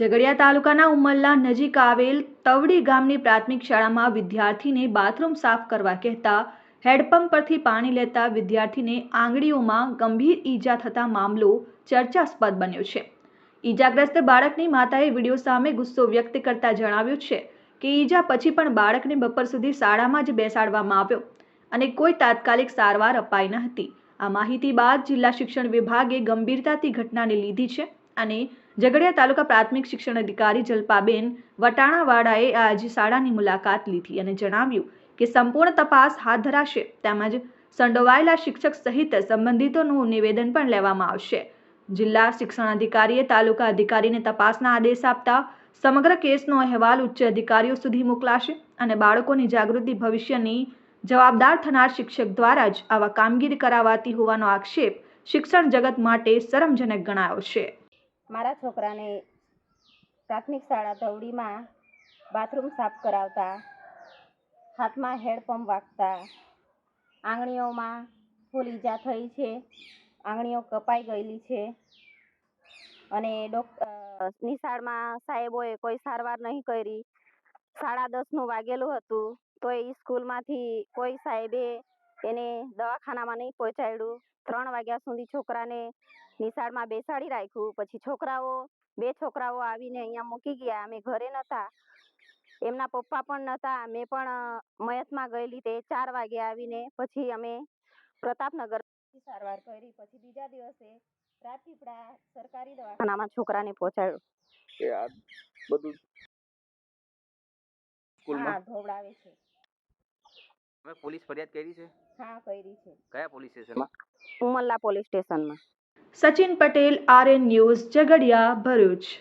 ઝઘડિયા તાલુકાના ઉમરલા નજીક આવેલ તવડી ગામની પ્રાથમિક શાળામાં વિદ્યાર્થીને બાથરૂમ સાફ કરવા કહેતા હેડપંપ પરથી પાણી લેતા વિદ્યાર્થીને આંગળીઓમાં ગંભીર ઈજા થતા મામલો ચર્ચાસ્પદ બન્યો છે. ઈજાગ્રસ્ત બાળકની માતાએ વીડિયો સામે ગુસ્સો વ્યક્ત કરતા જણાવ્યું છે કે ઈજા પછી પણ બાળકને બપોર સુધી શાળામાં જ બેસાડવામાં આવ્યો અને કોઈ તાત્કાલિક સારવાર અપાઈ ન હતી. આ માહિતી બાદ જિલ્લા શિક્ષણ વિભાગે ગંભીરતાથી ઘટનાને લીધી છે અને ઝઘડિયા તાલુકા પ્રાથમિક શિક્ષણ અધિકારી જલ્પાબેન વટાણાવાડાએ આજે શાળાની મુલાકાત લીધી અને જણાવ્યું કે સંપૂર્ણ તપાસ હાથ ધરાશે, તેમજ સંડોવાયેલા શિક્ષક સહિત સંબંધિતોનું નિવેદન પણ લેવામાં આવશે. જિલ્લા શિક્ષણ અધિકારીએ તાલુકા અધિકારીને તપાસના આદેશ આપતા સમગ્ર કેસનો અહેવાલ ઉચ્ચ અધિકારીઓ સુધી મોકલાશે અને બાળકોની જાગૃતિ ભવિષ્યની જવાબદાર થનાર શિક્ષક દ્વારા જ આવા કામગીરી કરાવાતી હોવાનો આક્ષેપ શિક્ષણ જગત માટે શરમજનક ગણાયો છે. મારા છોકરાને પ્રાથમિક શાળા ધવડીમાં બાથરૂમ સાફ કરાવતા, હાથમાં હેડપંપ વાગતા, આંગળીઓમાં ફૂલ ઈજા થઈ છે, આંગળીઓ કપાઈ ગયેલી છે અને ડોક નિશાળમાં સાહેબોએ કોઈ સારવાર નહીં કરી. સાડા દસનું વાગેલું હતું તો એ સ્કૂલમાંથી કોઈ સાહેબે એને દવાખાનામાં નહીં પહોંચાડ્યું. ત્રણ વાગ્યા સુધી છોકરાને નિશાળમાં બેસાડી રાખ્યું. પછી છોકરાઓ બે છોકરાઓ આવીને અહીંયા મૂકી ગયા. અમે ઘરે નહોતા. એમના પપ્પા પણ નહોતા. મેં પણ મયતમાં ગયેલી તે ચાર વાગે આવીને પછી અમે પ્રતાપનગર સારવાર કરી. પછી બીજા દિવસે રાજપીપળા સરકારી દવાખાનામાં છોકરાને પહોંચાડ્યું. બધું હા ધોવડાવે છે. તમે પોલીસ ફરિયાદ કરી છે? હા કરી છે. કયા પોલીસ સ્ટેશનમાં? ઉમરલા પોલીસ સ્ટેશનમાં. Sachin Patel RN news Jhagadia Bharuch.